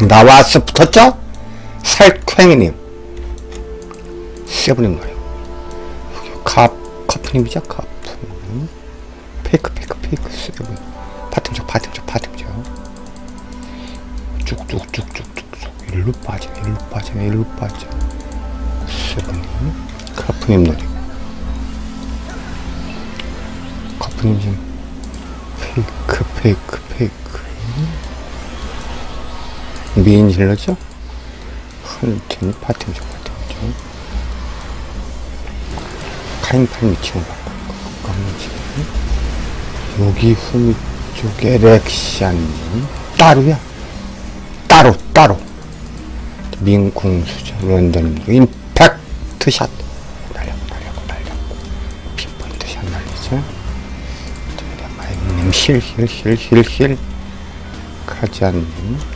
나와서 붙었죠? 살쾡이님. 세븐님 말이요. 카 커프님이죠? 커프님 페이크 페이크 페이크 세븐 파템죠 파템죠 파템죠 쭉쭉쭉쭉쭉쭉 일로 빠져 일로 빠져 일로 빠져. 세븐님 커프님 노리고 커프님 지금 페이크 페이크 미인 힐러죠? 헌팅 파티죠 파티죠. 카인팔 미치고 깜지 여기 후미 쪽에 렉시아님 따로야. 따로 따로. 민궁수죠. 런던 임팩트 샷. 날렸고 날렸고 날렸고. 핀포인트 샷 날리죠. 마이님 힐 힐 힐 힐 힐. 카지아님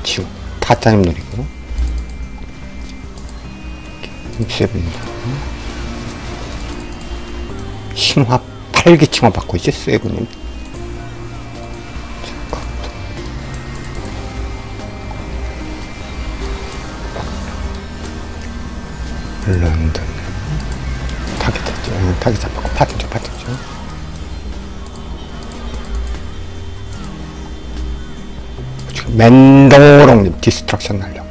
지우 타짜님 노리고. 세븐 칭화 8개 칭화 받고 있지 세븐님. 런던 타겟 했죠 타겟 잡았고 파티 맨도롱님 디스트럭션 날려고.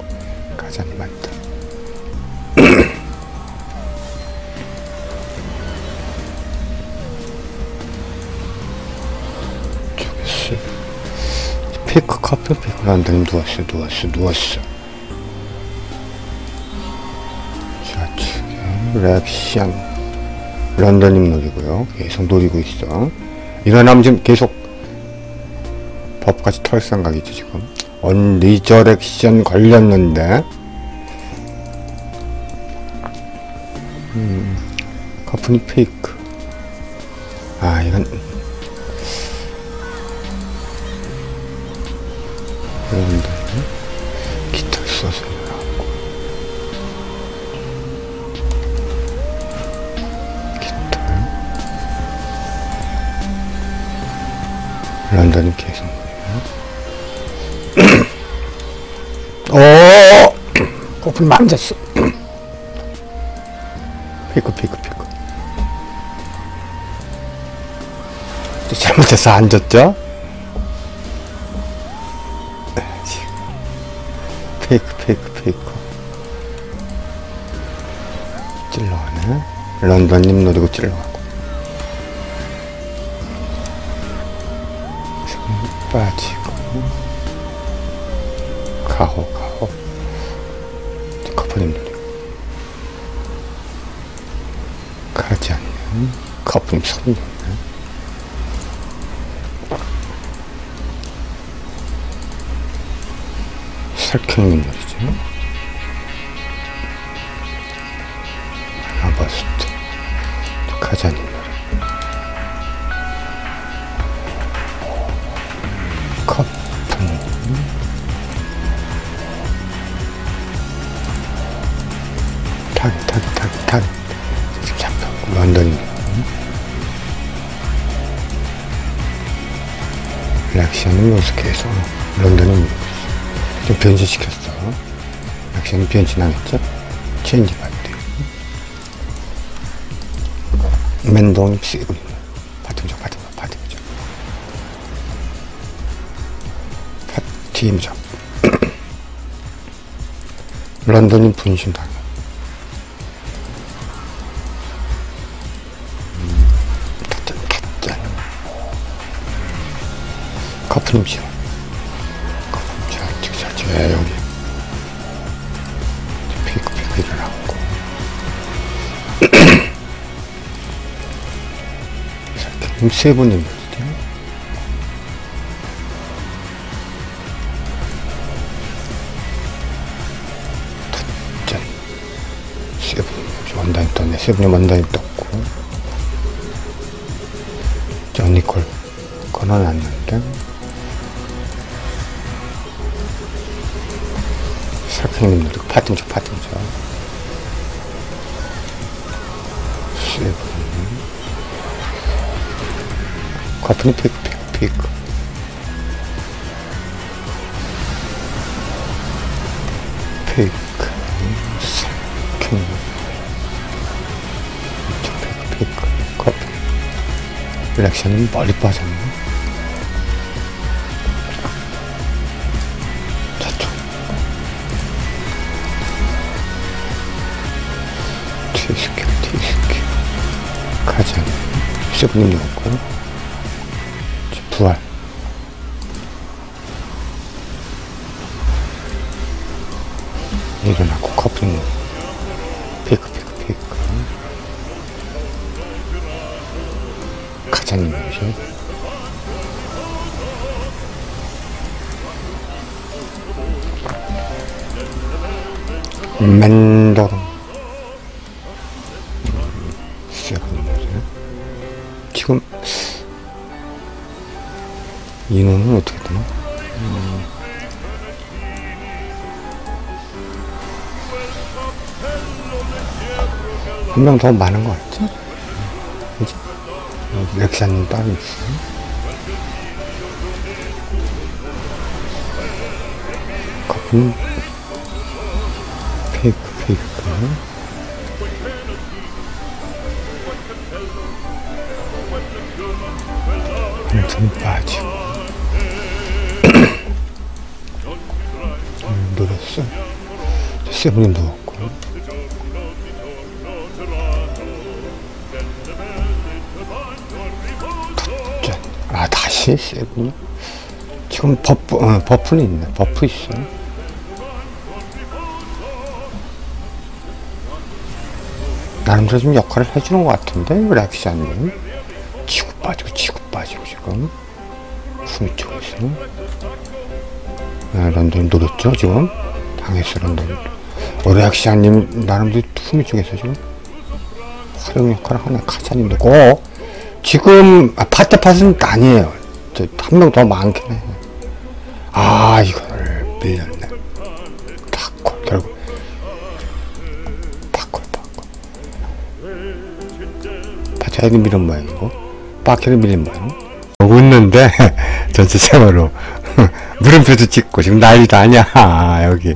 가자님한테 피크 커피 피크. 런던님 누웠어 누웠어 누웠어. 좌측에 렉시안. 런던님 노리고요. 계속 노리고 있어. 일어나면 지금 계속 법까지 털 생각이죠 지금. 언 리저렉션 걸렸는데. 음, 커프니 페이크. 아 이건. 그런데 기타 써서 기타. 런던이 계속 오! 거품 만졌어. 피크, 피크, 피크. 잘못해서 앉았죠? 페이크, 페이크, 페이크. 찔러가네. 런던님 노리고 찔러가고. 빠지고. 가호 가 노래 가지 않는 커플님 손 설경님 노래죠. 라버스트 가자님 지금 잡혔고 런던이 렉시아는 노스케에서 런던이 좀 변신시켰어. 렉시아는 변신 안 했죠? 체인지 맨동이 쓰고 있는 파트죠 파트죠 파트죠 파티죠 런던이 분신당해 잘 찍자 자 여기. 피크 피크 일어났고 세 분님 어디죠? 짠 세븐 원단이 떴네. 세븐이 원단이 떴고. 저 니콜 끊어놨는데 세븐 커튼이 피크 피크 피크 페이크 킹 이쪽 페이크 페이크 커피 리액션은 멀리 빠졌네 세븐님 없고 부활. 일어나고 커플링 피크 피크 피크. 가자님이죠 맨더로 지금 인원은 어떻게 되나? 한명 더 많은 것 같죠? 그지? 렉사님 따로 있어. 커플 페이크 페이크 한참 빠지고 음, 늘었어. 세븐이 누웠고. 자, 아 다시? 세븐이 지금 버프 어, 버프는 있네. 버프 있어. 나름대로 좀 역할을 해주는 것 같은데 렉시아님? 치고 빠지고 치고 빠지고 지금. 숨이 쪽에서. 아, 런던 노렸죠 지금? 당했어 런던. 어, 렉시아님 나름대로 숨이 쪽에서 지금 활용 역할을 하네 카자님도 고 지금 아, 파테팟은 아니에요. 한 명 더 많긴 해아 이걸 밀렸네. 다콜 결국. 바콜 바콜 파자이드 밀은 모양이고 바퀴를 밀린 오고 있는데? 전체적으로. 물음표도 찍고 지금 난리도 아니야 여기